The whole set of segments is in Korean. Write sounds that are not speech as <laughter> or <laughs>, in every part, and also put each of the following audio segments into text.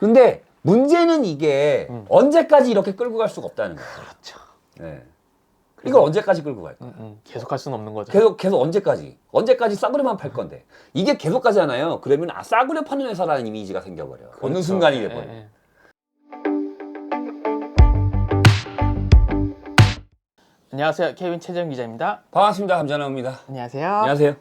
근데 문제는 이게 음. 언제까지 이렇게 끌고 갈 수가 없다는 거예요. 그렇죠. 네. 이걸 언제까지 끌고 갈까? 음, 음. 계속 할 수는 없는 거죠. 계속 계속 언제까지? 언제까지 싸구려만 팔 건데 이게 계속 가잖아요. 그러면 아 싸구려 파는 회사라는 이미지가 생겨버려. 어느 그렇죠. 순간이 예, 돼버려. 예. 안녕하세요. 케빈 최정 기자입니다. 반갑습니다. 감자나옵니다. 안녕하세요. 안녕하세요.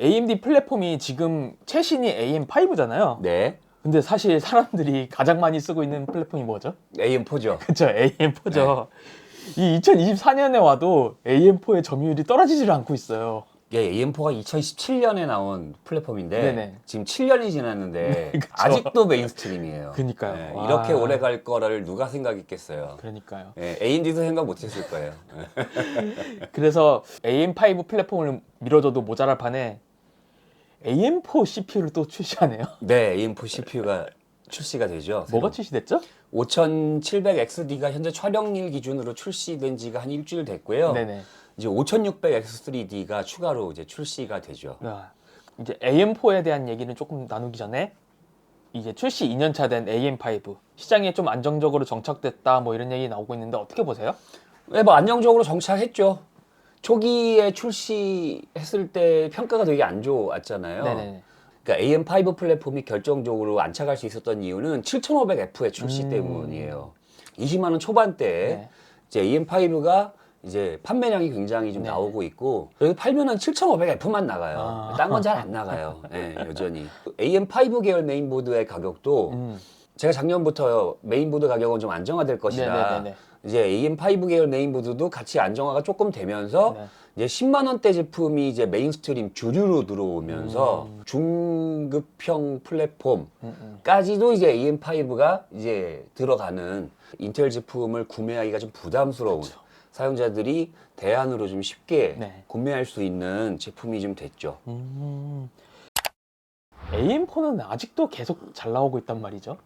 AMD 플랫폼이 지금 최신이 AM5잖아요. 네. 근데 사실 사람들이 가장 많이 쓰고 있는 플랫폼이 뭐죠? AM4죠. 그렇죠. AM4죠. 이 2024년에 와도 AM4의 점유율이 떨어지질 않고 있어요. 예, AM4가 2017년에 나온 플랫폼인데 네네. 지금 7년이 지났는데 그쵸. 아직도 메인스트림이에요. 그니까요. 예, 와. 이렇게 오래 갈 거를 누가 생각했겠어요. 그러니까요. 예, AMD도 생각 못했을 거예요. 예. <laughs> 그래서 AM5 플랫폼을 밀어줘도 모자랄 판에 AM4 CPU를 또 출시하네요. <laughs> 네, AM4 CPU가 출시가 되죠. 뭐가 출시됐죠? 5700XD가 현재 촬영일 기준으로 출시된 지가 한 일주일 됐고요. 네네. 이제 5600X3D가 추가로 이제 출시가 되죠. 아, 이제 AM4에 대한 얘기는 조금 나누기 전에 이제 출시 2년 차 된 AM5 시장에 좀 안정적으로 정착됐다 뭐 이런 얘기 나오고 있는데 어떻게 보세요? 네, 뭐 안정적으로 정착했죠. 초기에 출시했을 때 평가가 되게 안 좋았잖아요. 네네. 그러니까 AM5 플랫폼이 결정적으로 안착할 수 있었던 이유는 7500F의 출시 음. 때문이에요. 20만 원 초반대에 네. 이제 AM5가 이제 판매량이 굉장히 좀 네. 나오고 있고 그래서 팔면은 7500F만 나가요. 아. 딴건 잘 안 나가요. 예, <laughs> 여전히. AM5 계열 메인보드의 가격도 음. 제가 작년부터 메인보드 가격은 좀 안정화될 것이다. 네네네네. 이제 AM5 계열 메인보드도 같이 안정화가 조금 되면서 네. 이제 10만 원대 제품이 이제 메인스트림 주류로 들어오면서 음. 중급형 플랫폼까지도 음, 음. 이제 AM5가 이제 들어가는 인텔 제품을 구매하기가 좀 부담스러운. 사용자들이 대안으로 좀 쉽게 네. 구매할 수 있는 제품이 좀 됐죠. 음. AM4는 아직도 계속 잘 나오고 있단 말이죠.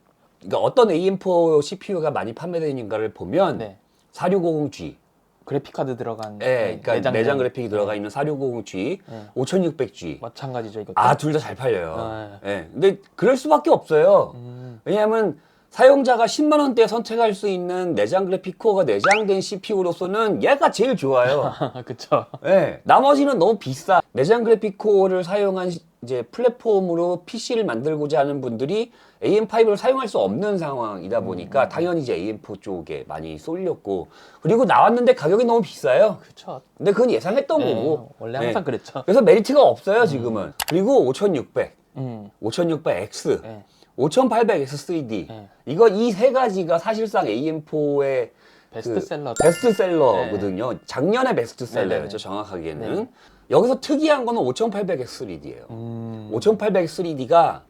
그러니까 어떤 AM4 CPU가 많이 판매되는가를 보면 네. 4650G, 그래픽 카드 들어간 예, 그러니까 내장, 그래픽이 들어가 네. 있는 4650G, 네. 5600G, 마찬가지죠 이것도. 아둘 다 잘 팔려요. 아, 예, 근데 그럴 수밖에 없어요. 음. 왜냐하면 사용자가 10만 원대에 선택할 수 있는 내장 그래픽 코어가 내장된 CPU로서는 얘가 제일 좋아요. <laughs> 그쵸. 예, 나머지는 너무 비싸. 내장 그래픽 코어를 사용한 시- 이제 플랫폼으로 PC를 만들고자 하는 분들이 AM5를 사용할 수 없는 상황이다 음, 보니까 당연히 이제 AM4 쪽에 많이 쏠렸고 그리고 나왔는데 가격이 너무 비싸요. 그쵸. 근데 그건 예상했던 네, 거고. 원래 항상 예. 그랬죠. 그래서 메리트가 없어요 지금은. 그리고 5600, 음. 5600X, 네. 5800X3D 네. 이거 이 세 가지가 사실상 AM4의 베스트셀러. 베스트셀러거든요. 작년에 베스트셀러였죠 네네네. 정확하게는. 네. 여기서 특이한 거는 5800X3D예요. 음. 5800X3D가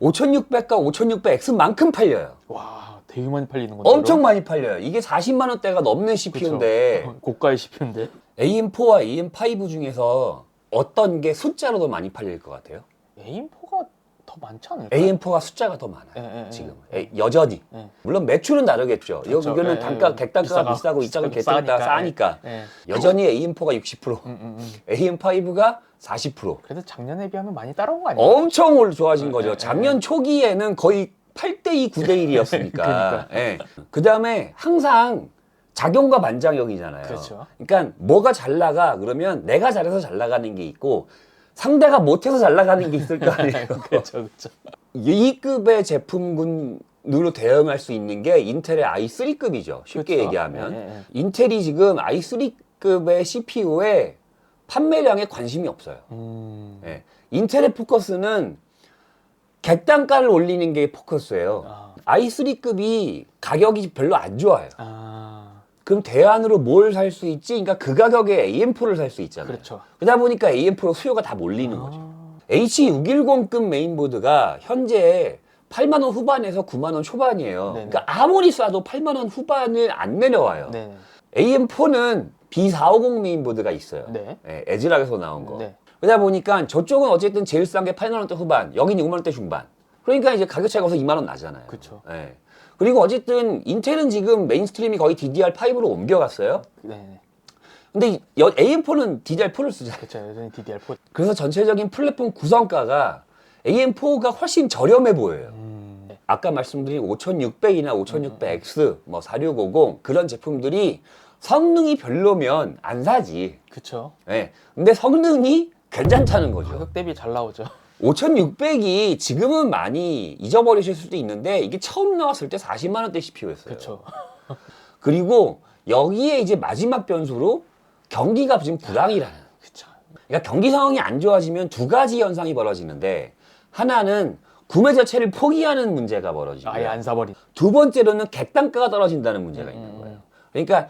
5600과 5600X만큼 팔려요. 와, 되게 많이 팔리는 건데. 엄청 많이 팔려요. 이게 40만 원대가 넘는 CPU인데 <laughs> 고가의 CPU인데. AM4와 AM5 중에서 어떤 게 숫자로 더 많이 팔릴 것 같아요? AM4가 더 많지 않을까? AM4가 숫자가 더 많아요. 예, 예, 지금 예. 에, 여전히. 예. 물론 매출은 다르겠죠. 그렇죠. 여기는 예, 단가 예. 객단가가 비싸가- 비싸고 이쪽은 비싸고 객단가가 싸니까 예. 예. 여전히 AM4가 60%, 음, 음, 음. AM5가 40%. 그래도 작년에 비하면 많이 따라온 거 아니에요? 엄청 올 좋아진 예, 거죠. 예, 작년 초기에는 거의 8대2, 9대1이었으니까. <laughs> 그러니까. 그 다음에 항상 작용과 반작용이잖아요. 그렇죠. 그러니까 뭐가 잘 나가 그러면 내가 잘해서 잘 나가는 게 있고 상대가 못해서 잘 나가는 게 있을 거 <laughs> 아니에요. 그렇죠, 그렇죠. 이 급의 제품군으로 대응할 수 있는 게 인텔의 i3급이죠. 쉽게 그렇죠. 얘기하면. 예, 예, 예. 인텔이 지금 i3급의 CPU에 판매량에 관심이 없어요. 음. 예. 인텔의 포커스는 객단가를 올리는 게 포커스예요. 아. i3급이 가격이 별로 안 좋아요. 아. 그럼 대안으로 뭘 살 수 있지? 그러니까 그 가격에 AM4를 살 수 있잖아요. 그렇죠. 그러다 보니까 AM4로 수요가 다 몰리는 거죠. 아. H610급 메인보드가 현재 8만 원 후반에서 9만 원 초반이에요. 네네. 그러니까 아무리 싸도 8만 원 후반을 안 내려와요. 네. AM4는 B450 메인보드가 있어요. 네. 예, 에즈락에서 나온 거. 네. 그러다 보니까 저쪽은 어쨌든 제일 싼 게 8만 원대 후반, 여기는 6만 원대 중반. 그러니까 이제 가격 차이가 없어 2만 원 나잖아요. 그쵸. 예. 그리고 어쨌든 인텔은 지금 메인스트림이 거의 DDR5로 옮겨갔어요. 네. 네. 근데 이- 여- AM4는 DDR4를 쓰잖아요. 그렇죠. 여전히 DDR4. 그래서 전체적인 플랫폼 구성가가 AM4가 훨씬 저렴해 보여요. 음. 네. 아까 말씀드린 5600이나 5600X, 뭐 4650 그런 제품들이 성능이 별로면 안 사지. 그쵸. 예. 근데 성능이 괜찮다는 거죠. 가격 대비 잘 나오죠. 5600이 지금은 많이 잊어버리실 수도 있는데 이게 처음 나왔을 때 40만 원대 CPU였어요. 그쵸. <laughs> 그리고 여기에 이제 마지막 변수로 경기가 지금 불황이라는. 그쵸. 그러니까 경기 상황이 안 좋아지면 두 가지 현상이 벌어지는데 하나는 구매 자체를 포기하는 문제가 벌어지고 아예 안 사버린. 두 번째로는 객단가가 떨어진다는 문제가 음, 있는 음, 거예요. 그러니까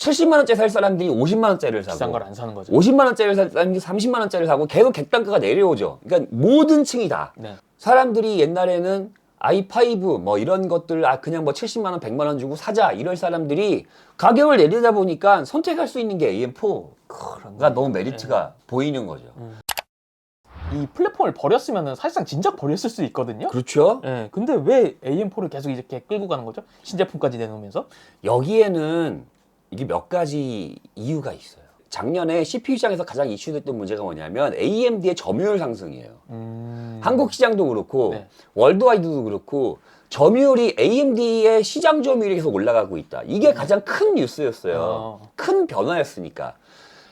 70만 원짜리 살 사람들이 50만 원짜리를 사고 비싼 걸 안 사는 거죠. 50만 원짜리를 살 사람들이 30만 원짜리를 사고 계속 객단가가 내려오죠. 그러니까 모든 층이 다 네. 사람들이 옛날에는 i5 뭐 이런 것들 아 그냥 뭐 70만 원, 100만 원 주고 사자 이럴 사람들이 가격을 내리다 보니까 선택할 수 있는 게 AM4가 그런가. 너무 메리트가 보이는 거죠. 이 플랫폼을 버렸으면 사실상 진작 버렸을 수 있거든요. 그렇죠. 예. 근데 왜 AM4를 계속 이렇게 끌고 가는 거죠? 신제품까지 내놓으면서? 여기에는 이게 몇 가지 이유가 있어요. 작년에 CPU 시장에서 가장 이슈됐던 문제가 뭐냐면 AMD의 점유율 상승이에요. 음. 한국 시장도 그렇고 네. 월드와이드도 그렇고 점유율이 AMD의 시장 점유율이 계속 올라가고 있다. 이게 가장 큰 뉴스였어요. 어. 큰 변화였으니까.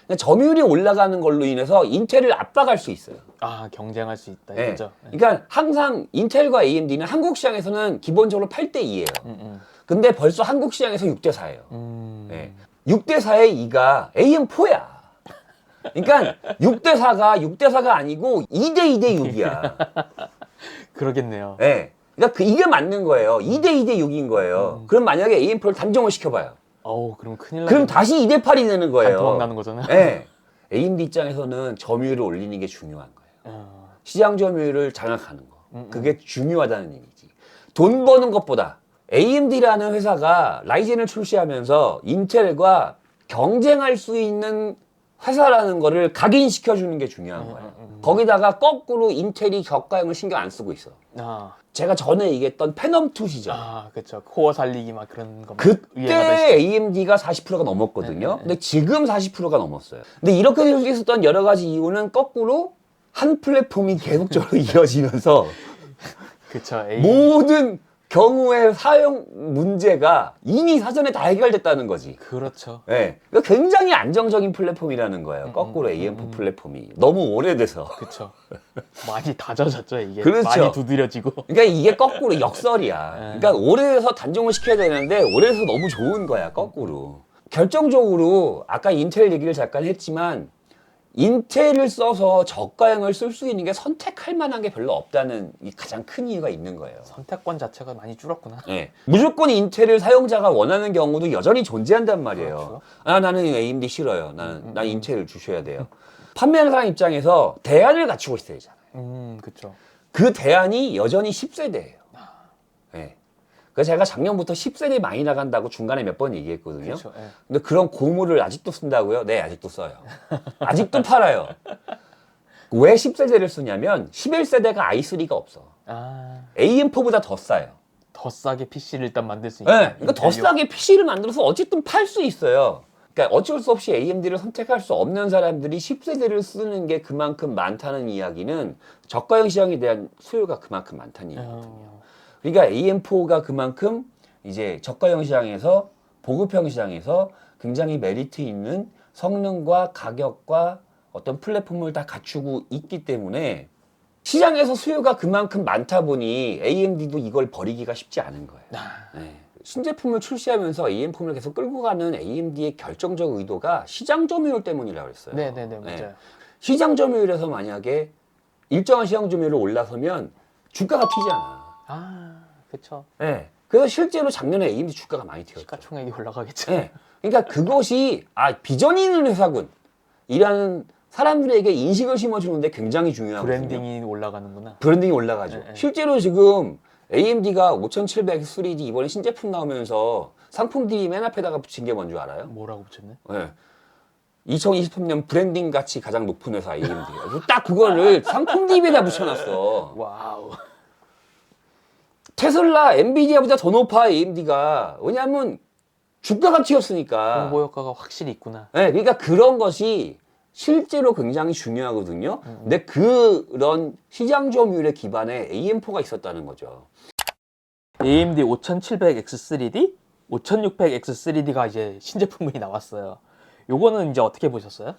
근데 점유율이 올라가는 걸로 인해서 인텔을 압박할 수 있어요. 아 경쟁할 수 있다 예. 이거죠. 예. 그러니까 항상 인텔과 AMD는 한국 시장에서는 기본적으로 8대 2예요. 음, 음. 근데 벌써 한국 시장에서 6대 4예요. 음. 네. 6대 4의 2가 AM4야. 그러니까 6대 4가 6대 4가 아니고 2대 2대 6이야. 그러겠네요. 네. 그러니까 그 이게 맞는 거예요. 2대 2대 6인 거예요. 그럼 만약에 AM4를 단종을 시켜봐요. 어우 그럼 큰일 나. 그럼 다시 2대 8이 되는 거예요. 도망 나는 거잖아요. 네. AMD 입장에서는 점유율을 올리는 게 중요한 거예요. 어. 시장 점유율을 장악하는 거. 음, 음. 그게 중요하다는 얘기지. 돈 버는 것보다 AMD라는 회사가 라이젠을 출시하면서 인텔과 경쟁할 수 있는 회사라는 거를 각인시켜 주는 게 중요한 음, 거예요. 음, 음. 거기다가 거꾸로 인텔이 저가형을 신경 안 쓰고 있어. 아, 제가 전에 얘기했던 페넘2 시절. 아 그렇죠. 코어 살리기 막 그런 거. 막 그때. AMD가 40%가 넘었거든요. 네, 네, 네. 근데 지금 40%가 넘었어요. 근데 이렇게 될 수 있었던 여러 가지 이유는 거꾸로 한 플랫폼이 계속적으로 <laughs> 이어지면서 그쵸. 모든 경우의 사용 문제가 이미 사전에 다 해결됐다는 거지. 그렇죠. 예. 그러니까 굉장히 안정적인 플랫폼이라는 거예요. 음, 거꾸로 음, AM4 음. 플랫폼이. 너무 오래돼서. 그쵸. 많이 다져졌죠 이게. 그렇죠. 많이 두드려지고. 그러니까 이게 거꾸로 역설이야. 네. <laughs> 그러니까 오래돼서 단종을 시켜야 되는데 오래돼서 너무 좋은 거야, 거꾸로. 결정적으로 아까 인텔 얘기를 잠깐 했지만 인텔을 써서 저가형을 쓸 수 있는 게 선택할 만한 게 별로 없다는 이 가장 큰 이유가 있는 거예요. 선택권 자체가 많이 줄었구나. 예. 무조건 인텔을 사용자가 원하는 경우도 여전히 존재한단 말이에요. 그렇죠. 아, 나는 AMD 싫어요. 나는, 음, 난 인텔을 주셔야 돼요. 판매하는 사람 입장에서 대안을 갖추고 있어야 되잖아요. 음 그쵸. 그 대안이 여전히 10세대예요. 예. 그래서 제가 작년부터 10세대 많이 나간다고 중간에 몇 번 얘기했거든요. 그렇죠. 예. 근데 그런 고무를 아직도 쓴다고요? 네, 아직도 써요. 아직도 팔아요. 왜 10세대를 쓰냐면 11세대가 i3가 없어. 아, AM4보다 더 싸요. 더 싸게 PC를 일단 만들 수 있는. 네, 그러니까 더. 싸게 PC를 만들어서 어쨌든 팔 수 있어요. 그러니까 어쩔 수 없이 AMD를 선택할 수 없는 사람들이 10세대를 쓰는 게 그만큼 많다는 이야기는 저가형 시장에 대한 수요가 그만큼 많다는 얘기예요. 어, 그러니까 AM4가 그만큼 이제 저가형 시장에서 보급형 시장에서 굉장히 메리트 있는 성능과 가격과 어떤 플랫폼을 다 갖추고 있기 때문에 시장에서 수요가 그만큼 많다 보니 AMD도 이걸 버리기가 쉽지 않은 거예요. 아, 네. 신제품을 출시하면서 AM4를 계속 끌고 가는 AMD의 결정적 의도가 시장 점유율 때문이라고 했어요. 네네네 네. 맞아요. 시장 점유율에서 만약에 일정한 시장 점유율을 올라서면 주가가 튀잖아. 아, 그쵸. 네. 그래서 실제로 작년에 AMD 주가가 많이 튀었죠. 시가총액이 올라가겠죠. 네. 그러니까 그것이 아 비전 있는 회사군 이라는 사람들에게 인식을 심어주는데 굉장히 중요하거든요. 브랜딩이 올라가는구나. 브랜딩이 올라가죠. 네, 네. 실제로 지금 AMD가 5700 3D 이번에 신제품 나오면서 상품들이 맨 앞에다가 붙인 게 뭔 줄 알아요? 뭐라고 붙였네? 네. 2023년 브랜딩 가치 가장 높은 회사 AMD가 딱 그거를 상품 DB에다 붙여놨어. 와우. 테슬라, 엔비디아보다 더 높아 AMD가 왜냐하면 주가가 튀었으니까. 홍보 효과가 확실히 있구나. 네, 그러니까 그런 것이 실제로 굉장히 중요하거든요. 근데 그런 시장 점유율에 기반에 AM4가 있었다는 거죠. AMD 5700X3D, 5600X3D가 이제 신제품이 나왔어요. 요거는 이제 어떻게 보셨어요?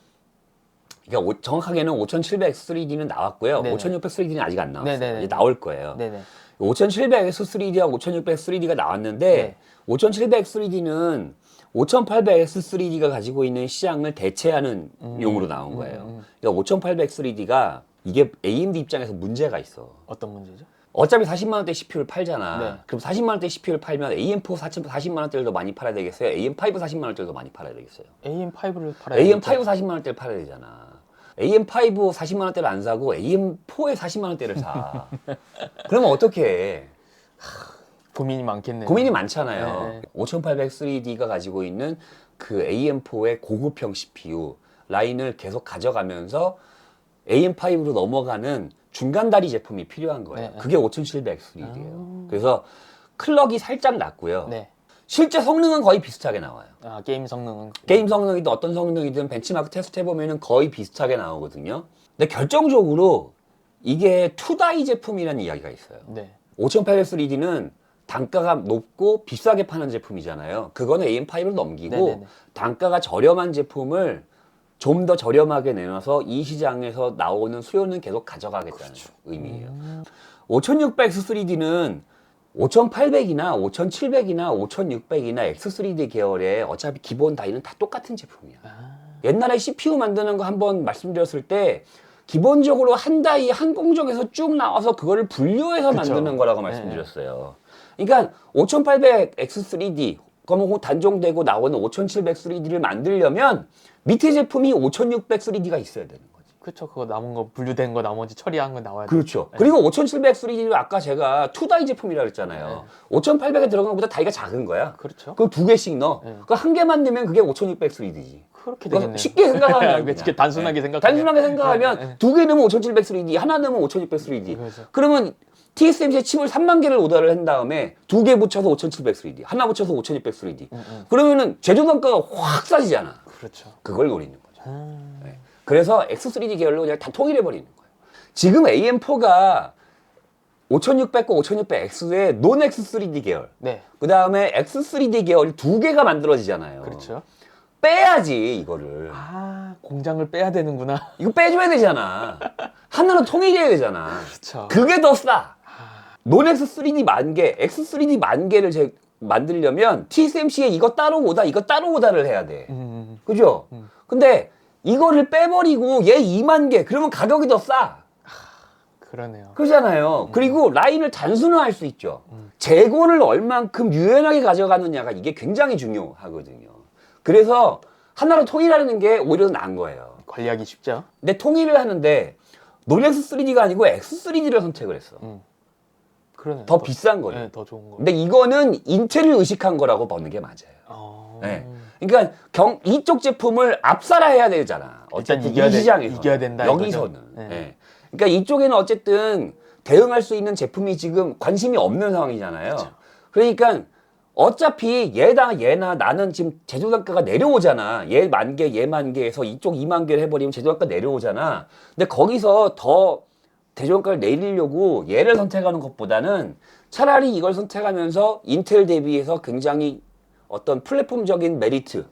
그러니까 오- 정확하게는 5700X3D는 나왔고요. 네네. 5600X3D는 아직 안 나왔어요. 네네네. 이제 나올 거예요. 네네. 5700X3D하고 5600X3D가 나왔는데 네. 5700X3D는 5800X3D가 가지고 있는 시장을 대체하는 용으로 나온 거예요. 그러니까 5800X3D가 이게 AMD 입장에서 문제가 있어. 어떤 문제죠? 어차피 40만 원대 CPU를 팔잖아. 네. 그럼 40만 원대 CPU를 팔면 AM4 40만 원대를 더 많이 팔아야 되겠어요? AM5 40만 원대를 더 많이 팔아야 되겠어요? AM5를 팔아야 AM5 되겠죠? 40만 원대를 팔아야 되잖아. AM5 40만 원대를 안 사고 AM4에 40만 원대를 사. 그러면 어떻게 해? 고민이 많겠네요. 고민이 많잖아요. 네. 5800 3D가 가지고 있는 그 AM4의 고급형 CPU 라인을 계속 가져가면서 AM5로 넘어가는 중간 다리 제품이 필요한 거예요. 네. 그게 5700 3D예요. 그래서 클럭이 살짝 낮고요. 네. 실제 성능은 거의 비슷하게 나와요. 아, 게임 성능은 게임 성능이든 어떤 성능이든 벤치마크 테스트 해보면은 거의 비슷하게 나오거든요. 근데 결정적으로 이게 투다이 제품이라는 이야기가 있어요. 네. 5800 3D는 단가가 높고 비싸게 파는 제품이잖아요. 그거는 AM5를 넘기고 네네네. 단가가 저렴한 제품을 좀 더 저렴하게 내놔서 이 시장에서 나오는 수요는 계속 가져가겠다는 그렇죠. 의미예요. 음. 5600 X3D는 5800이나 5700이나 5600이나 X3D 계열의 어차피 기본 다이는 다 똑같은 제품이야. 아, 옛날에 CPU 만드는 거 한번 말씀드렸을 때 기본적으로 한 다이 한 공정에서 쭉 나와서 그거를 분류해서 그쵸. 만드는 거라고 네. 말씀드렸어요. 그러니까 5800 X3D 그러면 단종되고 나오는 5700 3D를 만들려면 밑에 제품이 5600 3D가 있어야 되는 거지. 그렇죠. 그거 남은 거 분류된 거 나머지 처리한 거 나와야 돼. 그렇죠. 그리고 5700 3D를 아까 제가 투다이 제품이라고 했잖아요. 5800에 들어간 것보다 다이가 작은 거야. 그렇죠. 그걸 두 개씩 넣어. 네. 그한 개만 넣으면 그게 5600 3D지. 그렇게 되겠네요. 쉽게 생각하면 그렇게 <laughs> 그냥. 단순하게 네. 생각하면 단순하게 생각하면 네, 네. 두개 넣으면 5700 3D, 하나 넣으면 5600 3D. 그렇죠. 그러면 TSMC 칩을 3만 개를 오더를 한 다음에 두 개 붙여서 5700 3D, 하나 붙여서 5600 3D. 음, 음. 그러면은 제조 단가가 확 싸지잖아. 그렇죠. 그걸 노리는 거죠. 음. 네. 그래서 X3D 계열로 그냥 다 통일해 버리는 거예요. 지금 AM4가 5600과 5600X의 논 X3D 계열. 네. 그 다음에 X3D 계열이 두 개가 만들어지잖아요. 그렇죠. 빼야지 이거를. 아, 공장을 빼야 되는구나. 이거 빼줘야 되잖아. 하나는 통일해야 되잖아. 그렇죠. 그게 더 싸. 아, 논 X3D 만 개, X3D 만 개를 제, 만들려면 TSMC에 이거 따로 오다, 이거 따로 오다를 해야 돼. 음. 그죠? 음. 근데 이거를 빼버리고 얘 2만 개, 그러면 가격이 더 싸. 그러네요. 그러잖아요. 그리고 라인을 단순화할 수 있죠. 음. 재고를 얼만큼 유연하게 가져가느냐가 이게 굉장히 중요하거든요. 그래서 하나로 통일하는 게 오히려 나은 거예요. 관리하기 쉽죠. 근데 통일을 하는데 논엑스 3D가 아니고 X3D를 선택을 했어. 음. 그러네요. 더 비싼 거죠. 네, 더 좋은 거. 근데 이거는 인텔을 의식한 거라고 보는 게 맞아요. 어. 네. 그러니까 경, 이쪽 제품을 압살해야 되잖아. 어쨌든 이겨야 이 돼- 시장에서 이겨야 된다, 여기서는. 네. 네. 그러니까 이쪽에는 어쨌든 대응할 수 있는 제품이 지금 관심이 없는 상황이잖아요. 그러니까 어차피 얘나 얘나 나는 지금 제조 단가가 내려오잖아. 얘 만 개, 얘 만 개에서 이쪽 2만 개를 해버리면 제조 단가 내려오잖아. 근데 거기서 더 제조 단가를 내리려고 얘를 선택하는 것보다는 차라리 이걸 선택하면서 인텔 대비해서 굉장히 어떤 플랫폼적인 메리트를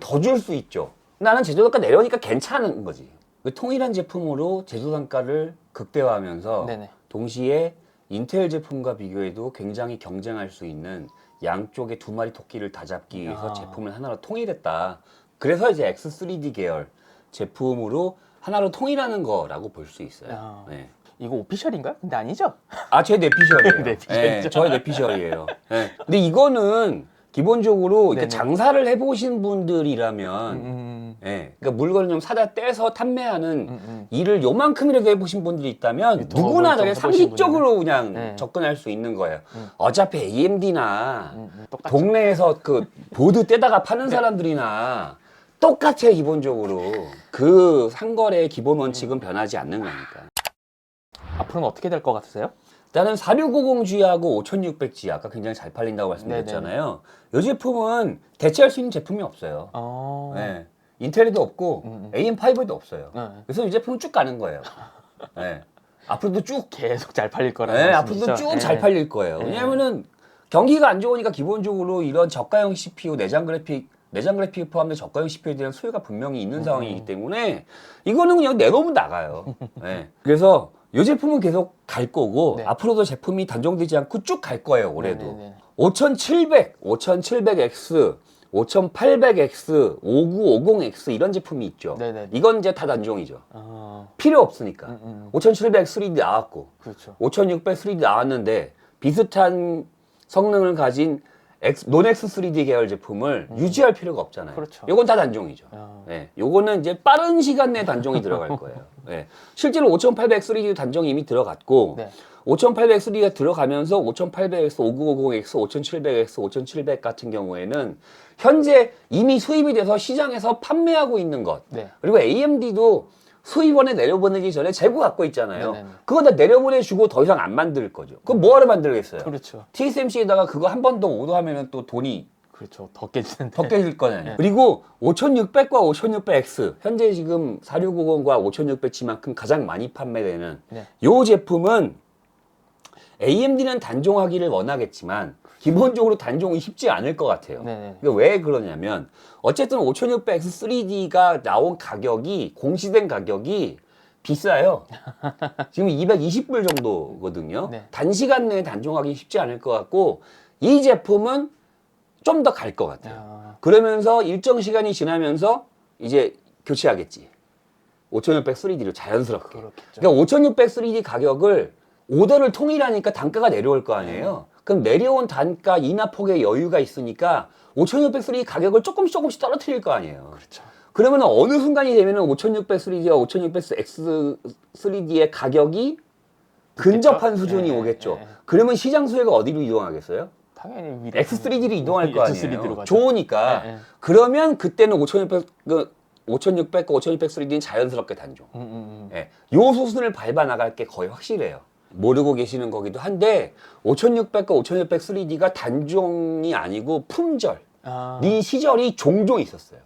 더 줄 수 있죠. 나는 제조 단가 내려오니까 괜찮은 거지. 그 통일한 제품으로 제조 단가를 극대화하면서 네네. 동시에 인텔 제품과 비교해도 굉장히 경쟁할 수 있는 양쪽의 두 마리 토끼를 다 잡기 위해서 아. 제품을 하나로 통일했다. 그래서 이제 X3D 계열 제품으로 하나로 통일하는 거라고 볼 수 있어요. 아. 네. 이거 오피셜인가요? 근데 아니죠? 아, 제 내피셜이에요. 내피셜이죠. <laughs> 저의 내피셜이에요. 네. 근데 이거는 기본적으로 이렇게 네네. 장사를 해보신 분들이라면, 음. 예, 그러니까 물건을 좀 사다 떼서 판매하는 음, 음. 일을 요만큼이라도 해보신 분들이 있다면 더 누구나 저게 해보신 상식적으로 그냥 네. 접근할 수 있는 거예요. 음. 어차피 AMD나 음, 음. 동네에서 그 보드 떼다가 파는 네. 사람들이나 똑같아 기본적으로 그 상거래의 기본 원칙은 변하지 않는 거니까. 앞으로는 어떻게 될 것 같으세요? 일단은 4650G하고 5600G 아까 굉장히 잘 팔린다고 말씀드렸잖아요. 이 제품은 대체할 수 있는 제품이 없어요. 어. 네. 인텔에도 없고 음, 음. AM5에도 없어요. 네. 그래서 이 제품은 쭉 가는 거예요. <laughs> 네. 앞으로도 쭉 계속 잘 팔릴 거라는 네, 말씀이시죠? 앞으로도 쭉 예. 잘 팔릴 거예요. 네. 왜냐하면은 경기가 안 좋으니까 기본적으로 이런 저가형 CPU, 내장 그래픽, 내장 그래픽 포함된 저가형 CPU에 대한 수요가 분명히 있는 음. 상황이기 때문에 이거는 그냥 내놓으면 나가요. <laughs> 네. 그래서 이 제품은 계속 갈 거고 네. 앞으로도 제품이 단종되지 않고 쭉 갈 거예요. 올해도. 네네네. 5700, 5700X, 5800X, 5950X 이런 제품이 있죠. 네네. 이건 이제 다 단종이죠. 어, 필요 없으니까. 음, 음. 5700 3D 나왔고 그렇죠. 5600 3D 나왔는데 비슷한 성능을 가진 X, 논엑스 3D 계열 제품을 유지할 필요가 없잖아요. 음. 그렇죠. 요건 다 단종이죠. 어. 네, 요거는 이제 빠른 시간 내에 단종이 들어갈 거예요. <laughs> 네. 실제로 5800 3D 단종이 이미 들어갔고 네. 5800 3D가 들어가면서 5800X, 5950X, 5700X, 5700 같은 경우에는 현재 이미 수입이 돼서 시장에서 판매하고 있는 것 네. 그리고 AMD도 수입원에 내려보내기 전에 재고 갖고 있잖아요. 네네네. 그거 다 내려보내주고 더 이상 안 만들 거죠. 그럼 뭐하러 만들겠어요? 그렇죠. TSMC에다가 그거 한 번 더 오더하면 또 돈이 그렇죠. 더 깨지는데. 더 깨질 거잖아요. 네. 그리고 5600과 5600X 현재 지금 4650과 5600치만큼 가장 많이 판매되는 네. 요 제품은 AMD는 단종하기를 원하겠지만 기본적으로 단종이 쉽지 않을 것 같아요. 네네. 이게 왜 그러냐면 어쨌든 5600X 3D가 나온 가격이 공시된 가격이 비싸요. <laughs> 지금 220불 정도거든요. 네. 단시간 내에 단종하기 쉽지 않을 것 같고 이 제품은 좀 더 갈 것 같아요. 아, 그러면서 일정 시간이 지나면서 이제 교체하겠지. 5600 3D로 자연스럽게. 그렇겠죠. 그러니까 5600 3D 가격을 오더를 통일하니까 단가가 내려올 거 아니에요. 그럼 내려온 단가 인하폭의 여유가 있으니까 5600 3D 가격을 조금씩 조금씩 떨어뜨릴 거 아니에요. 그렇죠. 그러면 어느 순간이 되면 5600 3D와 5600 X 3D의 가격이 근접한 수준이 네, 오겠죠. 네. 그러면 시장 수요가 어디로 이동하겠어요? 당연히 위로 X3D로 이동할 거 X3D 로 아니에요. 좋으니까. 네, 네. 그러면 그때는 5600, 그 5600과 5600 3D는 자연스럽게 단종. 음, 음, 음. 예. 요 수순을 밟아 나갈 게 거의 확실해요. 모르고 계시는 거기도 한데 5600과 5600 3D가 단종이 아니고 품절. 아, 이 시절이 종종 있었어요.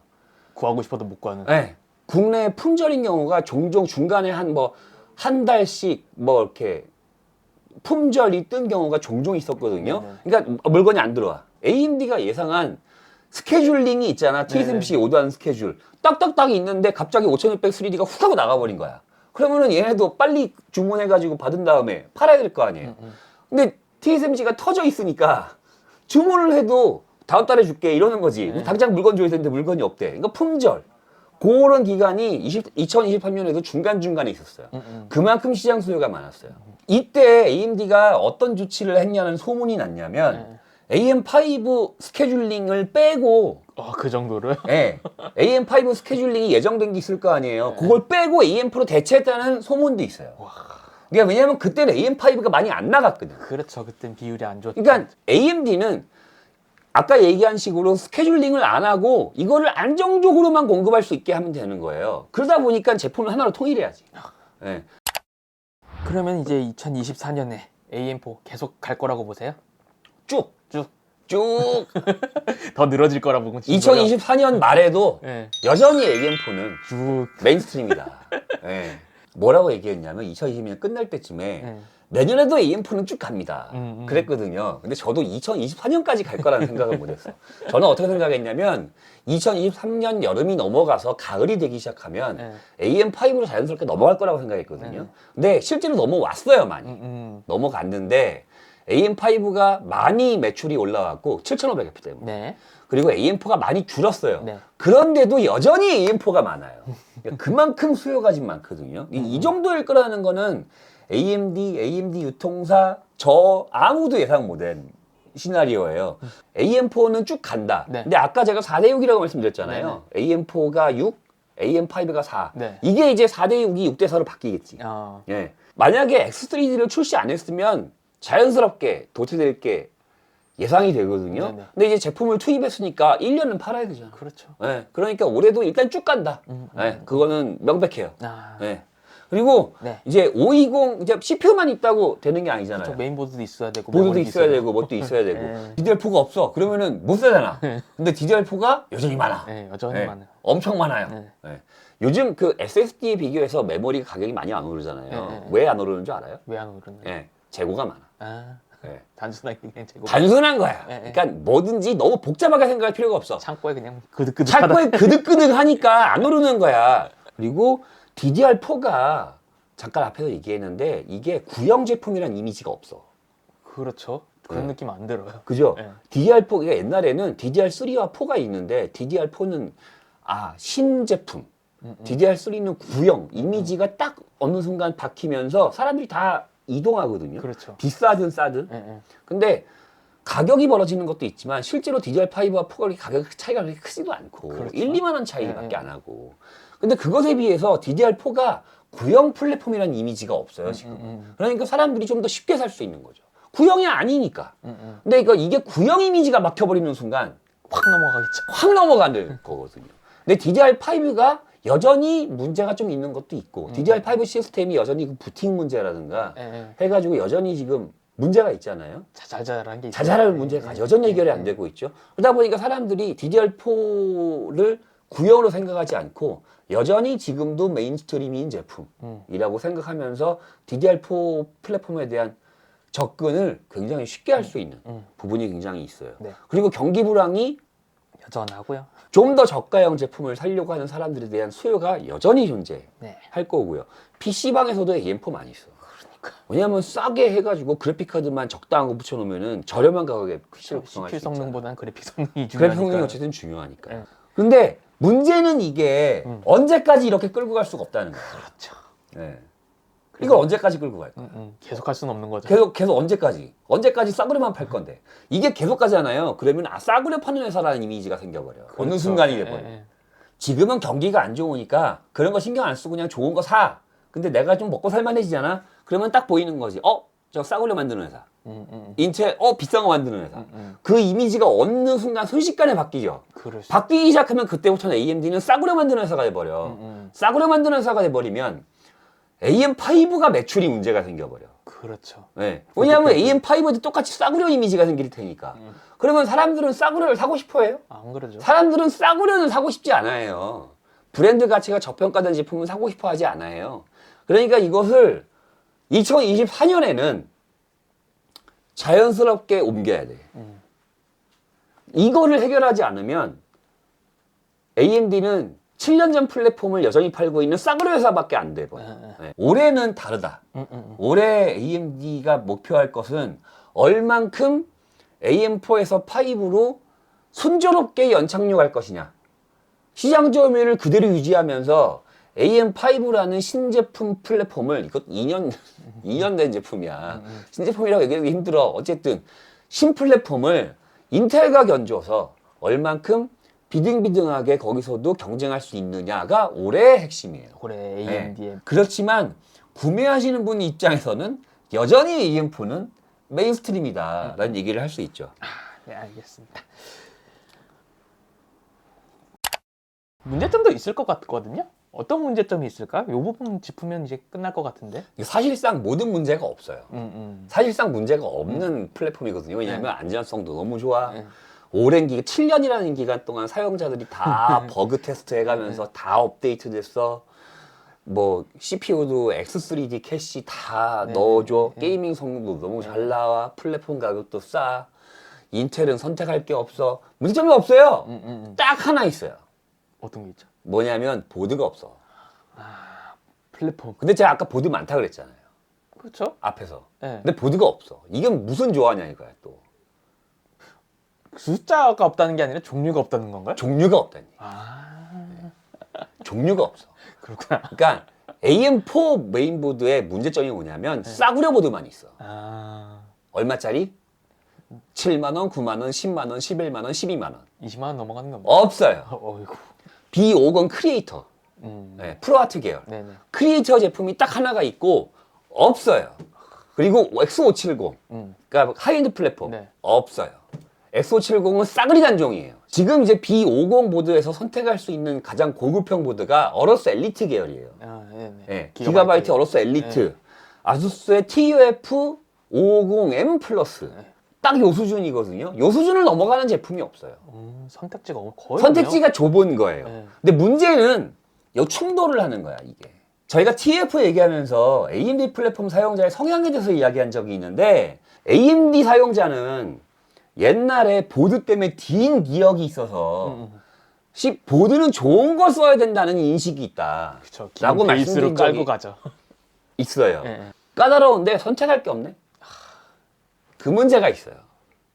구하고 싶어도 못 구하는. 예. 국내 품절인 경우가 종종 중간에 한 뭐 한 달씩 뭐 이렇게 품절이 뜬 경우가 종종 있었거든요. 네네. 그러니까 물건이 안 들어와. AMD가 예상한 스케줄링이 있잖아. TSMC 오도한 스케줄. 딱딱딱 있는데 갑자기 5600 3D가 훅 하고 나가버린 거야. 그러면은 얘네도 빨리 주문해가지고 받은 다음에 팔아야 될 거 아니에요. 음, 근데 TSMC가 터져 있으니까 주문을 해도 다음 달에 줄게 이러는 거지. 네. 당장 물건 줘야 되는데 물건이 없대. 그러니까 품절. 그런 기간이 20, 2023년에도 중간중간에 있었어요. 음, 음. 그만큼 시장 수요가 많았어요. 이때 AMD가 어떤 조치를 했냐는 소문이 났냐면 AM5 스케줄링을 빼고 아, 그 정도를? 예, AM5 스케줄링이 예정된 게 있을 거 아니에요. 그걸 빼고 AM4로 대체했다는 소문도 있어요. 그러니까 왜냐면 그때는 AM5가 많이 안 나갔거든. 그렇죠. 그땐 비율이 안 좋았죠. 그러니까 AMD는 아까 얘기한 식으로 스케줄링을 안 하고 이거를 안정적으로만 공급할 수 있게 하면 되는 거예요. 그러다 보니까 제품을 하나로 통일해야지. 예. 그러면 이제 2024년에 AM4 계속 갈 거라고 보세요? 쭉, 쭉. 쭉. 더 늘어질 거라고 거예요? 2024년 말에도 예. 여전히 AM4는 쭉. 메인스트림이다. <laughs> 예. 뭐라고 얘기했냐면 2020년 끝날 때쯤에 예. 내년에도 AM4는 쭉 갑니다. 음, 음. 그랬거든요. 근데 저도 2024년까지 갈 거라는 생각을 못했어. 저는 어떻게 생각했냐면 2023년 여름이 넘어가서 가을이 되기 시작하면 네. AM5로 자연스럽게 넘어갈 거라고 생각했거든요. 네. 근데 실제로 넘어왔어요, 많이. 음, 음. 넘어갔는데 AM5가 많이 매출이 올라왔고 7,500F 때문에. 네. 그리고 AM4가 많이 줄었어요. 네. 그런데도 여전히 AM4가 많아요. 그러니까 그만큼 수요가 지금 많거든요. 이- 음. 이 정도일 거라는 거는 AMD, AMD 유통사 저 아무도 예상 못한 시나리오예요. AM4는 쭉 간다. 네. 근데 아까 제가 4대 6이라고 말씀드렸잖아요. AM4가 6, AM5가 4. 네. 이게 이제 4대 6이 6대 4로 바뀌겠지. 아, 예. 만약에 X3D를 출시 안 했으면 자연스럽게 도태될 게 예상이 되거든요. 네네. 근데 이제 제품을 투입했으니까 1년은 팔아야 되잖아. 그렇죠. 예. 그러니까 올해도 일단 쭉 간다. 음, 예. 그거는 명백해요. 아, 예. 그리고 네. 이제 520 이제 CPU만 있다고 되는 게 아니잖아요. 저 메인보드도 있어야 되고 보드도 메모리도 있어야 되고 뭣도 있어야 되고 <laughs> 네. DDR4가 없어. 그러면은 못 사잖아. <laughs> 근데 DDR4가 여전히 많아. 네, 여전히 예. 많아요. 엄청 많아요. 네. 예. 요즘 그 SSD에 비교해서 메모리 가격이 많이 안 오르잖아요. 네, 네. 왜안 오르는 줄 알아요? 왜 안 오르나요? 예, 재고가 많아. 아, 예. 단순하게 그냥 재고. 단순한 거야. 네, 네. 그러니까 뭐든지 너무 복잡하게 생각할 필요가 없어. 창고에 그냥 그득그득하다. 창고에 <laughs> 그득그득하니까 안 오르는 거야. 그리고 DDR4가 잠깐 앞에서 얘기했는데 이게 구형 제품이란 이미지가 없어. 그렇죠. 그런 네. 느낌 안 들어요. 그죠? 네. DDR4가 옛날에는 DDR3와 4가 있는데 DDR4는 아 신제품, 음, 음. DDR3는 구형 이미지가 딱 어느 순간 박히면서 사람들이 다 이동하거든요. 그렇죠. 비싸든 싸든. 예, 예. 근데 가격이 벌어지는 것도 있지만 실제로 DDR5와 4가 가격 차이가 그렇게 크지도 않고 그렇죠. 1, 2만 원 차이밖에 네, 네. 안 하고. 근데 그것에 비해서 DDR4가 구형 플랫폼이라는 이미지가 없어요, 지금. 음, 음, 그러니까 사람들이 좀 더 쉽게 살 수 있는 거죠. 구형이 아니니까. 음, 음. 근데 이거 이게 구형 이미지가 막혀버리는 순간 확 넘어가겠죠. 확 넘어가는 거거든요. 근데 DDR5가 여전히 문제가 좀 있는 것도 있고, 음. DDR5 시스템이 여전히 그 부팅 문제라든가 예, 예. 해가지고 여전히 지금 문제가 있잖아요. 자잘자잘한 게 있어요. 자잘할 예, 문제가 예, 여전히 예, 해결이 예. 안 되고 있죠. 그러다 보니까 사람들이 DDR4를 구형으로 생각하지 않고 여전히 지금도 메인스트림인 제품이라고 음. 생각하면서 DDR4 플랫폼에 대한 접근을 굉장히 쉽게 할 수 있는 음. 부분이 굉장히 있어요. 네. 그리고 경기 불황이 여전하고요. 좀 더 저가형 제품을 살려고 하는 사람들에 대한 수요가 여전히 존재할 네. 거고요. PC방에서도 AM4 많이 써. 그러니까. 왜냐하면 싸게 해가지고 그래픽카드만 적당한 거 붙여놓으면은 저렴한 가격에 PC를 구성할 수 CPU 있잖아. 성능보다는 그래픽 성능이 중요하니까. 그래픽 성능이 어쨌든 중요하니까. 네. 근데 문제는 이게 음. 언제까지 이렇게 끌고 갈 수가 없다는 거예요. 그렇죠. 네. 이걸 언제까지 끌고 갈까? 음, 음. 계속 할 수는 없는 거죠. 계속 계속 언제까지? 언제까지 싸구려만 팔 건데 이게 계속 가잖아요. 그러면 아 싸구려 파는 회사라는 이미지가 생겨버려. 어느 그렇죠. 순간이 예, 돼버려. 예. 지금은 경기가 안 좋으니까 그런 거 신경 안 쓰고 그냥 좋은 거 사. 근데 내가 좀 먹고 살만해지잖아. 그러면 딱 보이는 거지. 어, 저 싸구려 만드는 회사. 음, 음, 인텔, 어 비싼 거 만드는 회사. 음, 음. 그 이미지가 어느 순간 순식간에 바뀌죠. 그럴 수. 바뀌기 시작하면 그때부터는 AMD는 싸구려 만드는 회사가 돼버려. 음, 음. 싸구려 만드는 회사가 돼버리면 AM5가 매출이 문제가 생겨버려. 그렇죠. 네. 왜냐하면 그렇겠지. AM5도 똑같이 싸구려 이미지가 생길 테니까. 음. 그러면 사람들은 싸구려를 사고 싶어해요? 안 그러죠. 사람들은 싸구려는 사고 싶지 않아요. 브랜드 가치가 저평가된 제품은 사고 싶어 하지 않아요. 그러니까 이것을 2024년에는 자연스럽게 옮겨야 돼. 음. 이거를 해결하지 않으면 AMD는 7년 전 플랫폼을 여전히 팔고 있는 싸구려 회사밖에 안 돼 버려. 네, 네. 네. 올해는 다르다. 음, 음, 음. 올해 AMD가 목표할 것은 얼만큼 AM4에서 5로 순조롭게 연착륙할 것이냐. 시장 점유율을 그대로 유지하면서 AM5라는 신제품 플랫폼을 이것 2년 2년 <laughs> 된 제품이야. 신제품이라고 얘기하기 힘들어. 어쨌든 신 플랫폼을 인텔과 견줘서 얼만큼 비등비등하게 거기서도 경쟁할 수 있느냐가 올해의 핵심이에요. 올해 네. AMD의 그렇지만 구매하시는 분 입장에서는 여전히 AM4는 메인스트림이다라는 얘기를 할 수 있죠. 네, 알겠습니다. 문제점도 있을 것 같거든요. 어떤 문제점이 있을까? 요 부분 짚으면 이제 끝날 것 같은데. 사실상 모든 문제가 없어요. 음, 음. 사실상 문제가 없는 플랫폼이거든요. 왜냐하면 안전성도 너무 좋아. 네. 오랜 기간, 7년이라는 기간 동안 사용자들이 다 버그 테스트 해가면서 다 업데이트 됐어. 뭐 CPU도 X3D 캐시 다 네, 넣어줘. 네. 게이밍 성능도 너무 잘 나와. 플랫폼 가격도 싸. 인텔은 선택할 게 없어. 문제점이 없어요. 음, 음, 음. 딱 하나 있어요. 어떤 게 있죠? 뭐냐면 보드가 없어. 플랫폼. 근데 제가 아까 보드 많다 그랬잖아요. 그렇죠? 앞에서. 네. 근데 보드가 없어. 이게 무슨 조화냐 이거야 또. 숫자가 없다는 게 아니라 종류가 없다는 건가요? 종류가 없다니. 아, 종류가 없어. 그렇구나. 그러니까 AM4 메인보드의 문제점이 뭐냐면 싸구려 보드만 있어. 아, 얼마짜리? 7만 원, 9만 원, 10만 원, 11만 원, 12만 원. 20만 원 넘어가는 건가? 없어요. 어, <laughs> 어이구. B50 크리에이터. 음. 네, 프로아트 계열. 네네. 크리에이터 제품이 딱 하나가 있고 없어요. 그리고 X570. 음. 그러니까 하이엔드 플랫폼 네. 없어요. X570은 싸그리 단종이에요. 지금 이제 B50 보드에서 선택할 수 있는 가장 고급형 보드가 어로스 엘리트 계열이에요. 아, 네 네. 예, 기가바이트 어로스 엘리트, 아수스의 TUF 550M 플러스. 네. 딱요 수준이거든요. 요 수준을 넘어가는 제품이 없어요. 음, 선택지가 거의 선택지가 좁은 거예요. 네. 근데 문제는 요 충돌을 하는 거야 이게. 저희가 TF 얘기하면서 AMD 플랫폼 사용자의 성향에 대해서 이야기한 적이 있는데 AMD 사용자는 옛날에 보드 때문에 딘 기억이 있어서 음, 시 보드는 좋은 거 써야 된다는 인식이 있다. 그쵸. 라고 기본 베이스로 말씀드린 적이 가죠. 있어요. 예, 예. 까다로운데 선택할 게 없네. 그 문제가 있어요.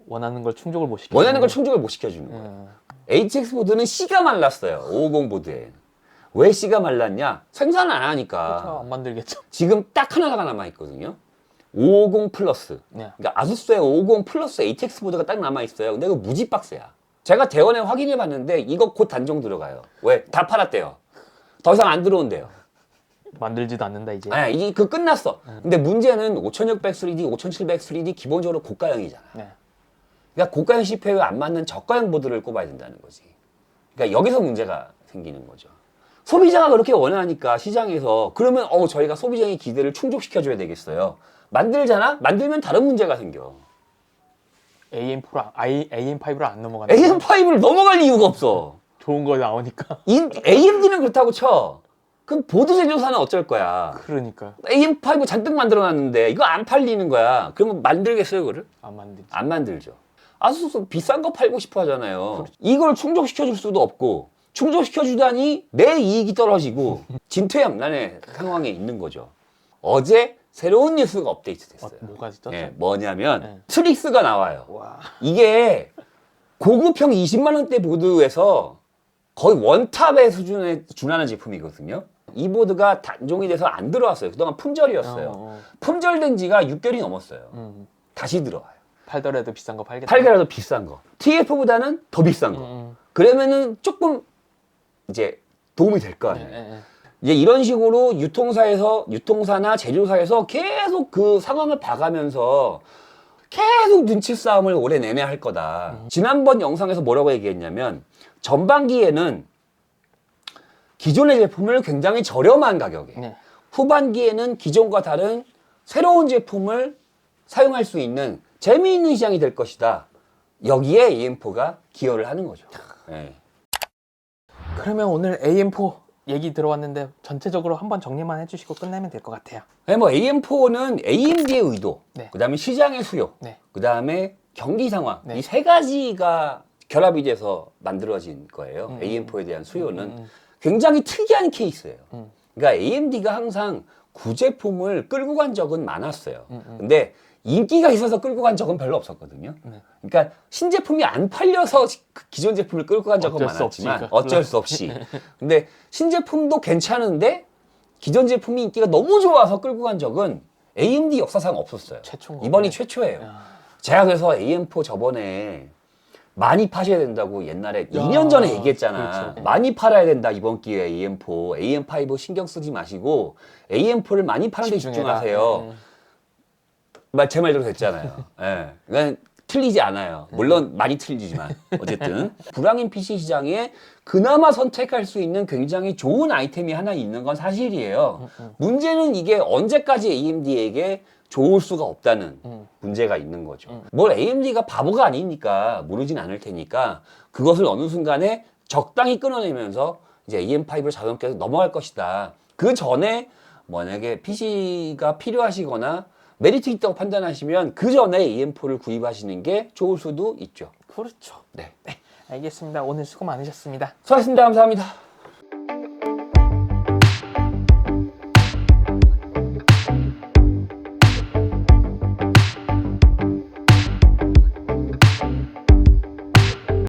원하는 걸 충족을 못 시켜. 원하는 걸 충족을 못 시켜주는 거예요. 예. HX 보드는 C가 말랐어요. 550 보드에. 왜 C가 말랐냐? 생산을 안 하니까. 안 만들겠죠. 지금 딱 하나가 남아 있거든요. 550 플러스. 네. 그러니까 아수스의 550 플러스 ATX 보드가 딱 남아 있어요. 근데 이거 무지 박스야. 제가 대원에 확인해 봤는데 이거 곧 단종 들어가요. 왜? 다 팔았대요. 더 이상 안 들어온대요. 만들지도 않는다 이제. 아니, 이게 그 끝났어. 근데 문제는 5600 3D, 5700 3D 기본적으로 고가형이잖아. 네. 그러니까 고가형 CPU에 안 맞는 저가형 보드를 꼽아야 된다는 거지. 그러니까 여기서 문제가 생기는 거죠. 소비자가 그렇게 원하니까 시장에서 그러면 어 저희가 소비자의 기대를 충족시켜 줘야 되겠어요. 만들잖아? 만들면 다른 문제가 생겨. AM4로 AM5로 안 넘어가는. AM5를 넘어갈 이유가 없어. 좋은 거 나오니까. <laughs> 이, AMD는 그렇다고 쳐. 그럼 보드 제조사는 어쩔 거야? 그러니까 AM5 잔뜩 만들어 놨는데 이거 안 팔리는 거야. 그러면 만들겠어요, 그거를? 안 만들지. 안 만들죠. 아수스 비싼 거 팔고 싶어 하잖아요. 이걸 충족시켜 줄 수도 없고 충족시켜 주다니 내 이익이 떨어지고 <laughs> 진퇴양난의 상황에 있는 거죠. 어제 새로운 뉴스가 업데이트 어, 됐어요. 뭐가 있었죠? 예, 뭐냐면 네. 트릭스가 나와요. 와. 이게 고급형 20만 원대 보드에서 거의 원탑의 수준에 준하는 제품이거든요. 이 보드가 단종이 돼서 안 들어왔어요. 그동안 품절이었어요. 어, 어. 품절된 지가 6개월이 넘었어요. 음. 다시 들어와요. 팔더라도 비싼 거 팔겠다. 팔게라도 비싼 거. TF보다는 더 비싼 거. 음, 음. 그러면은 조금 이제 도움이 될거 예, 아니에요. 예, 예. 이제 이런 식으로 유통사에서 유통사나 제조사에서 계속 그 상황을 봐가면서 계속 눈치 싸움을 올해 내내 할 거다. 지난번 영상에서 뭐라고 얘기했냐면 전반기에는 기존의 제품을 굉장히 저렴한 가격에 네. 후반기에는 기존과 다른 새로운 제품을 사용할 수 있는 재미있는 시장이 될 것이다. 여기에 EM4가 기여를 하는 거죠. 예. 그러면 오늘 AM4 얘기 들어왔는데 전체적으로 한번 정리만 해주시고 끝내면 될 것 같아요. 아니, 뭐 AM4는 AMD의 의도, 네. 그다음에 시장의 수요, 네. 그다음에 경기 상황 네. 이 세 가지가 결합이 돼서 만들어진 거예요. 음, AM4에 대한 수요는 음, 음. 굉장히 특이한 케이스예요. 음. 그러니까 AMD가 항상 구제품을 끌고 간 적은 많았어요. 음, 음. 근데 인기가 있어서 끌고 간 적은 별로 없었거든요. 네. 그러니까 신제품이 안 팔려서 그 기존 제품을 끌고 간 적은 어쩔 수 많았지만 없으니까. 어쩔 수 없이. <laughs> 근데 신제품도 괜찮은데 기존 제품이 인기가 너무 좋아서 끌고 간 적은 AMD 역사상 없었어요. 이번이. 최초예요. 야. 제가 그래서 AM4 저번에 많이 파셔야 된다고 옛날에 2년 전에 얘기했잖아. 그렇죠. 많이 팔아야 된다 이번 기회에 AM4, AM5 신경 쓰지 마시고 AM4를 많이 파는 데 집중해라. 집중하세요. 음. 말 제 말대로 됐잖아요. 예. 그러니까 틀리지 않아요. 물론 많이 틀리지만 어쨌든 불황인 PC 시장에 그나마 선택할 수 있는 굉장히 좋은 아이템이 하나 있는 건 사실이에요. 문제는 이게 언제까지 AMD에게 좋을 수가 없다는 음. 문제가 있는 거죠. 뭘 AMD가 바보가 아니니까 모르진 않을 테니까 그것을 어느 순간에 적당히 끊어내면서 이제 AM5를 자동차에 넘어갈 것이다. 그 전에 만약에 PC가 필요하시거나 메리트 있다고 판단하시면 그 전에 AM4를 구입하시는 게 좋을 수도 있죠. 그렇죠. 네. 알겠습니다. 오늘 수고 많으셨습니다. 수고하셨습니다. 감사합니다.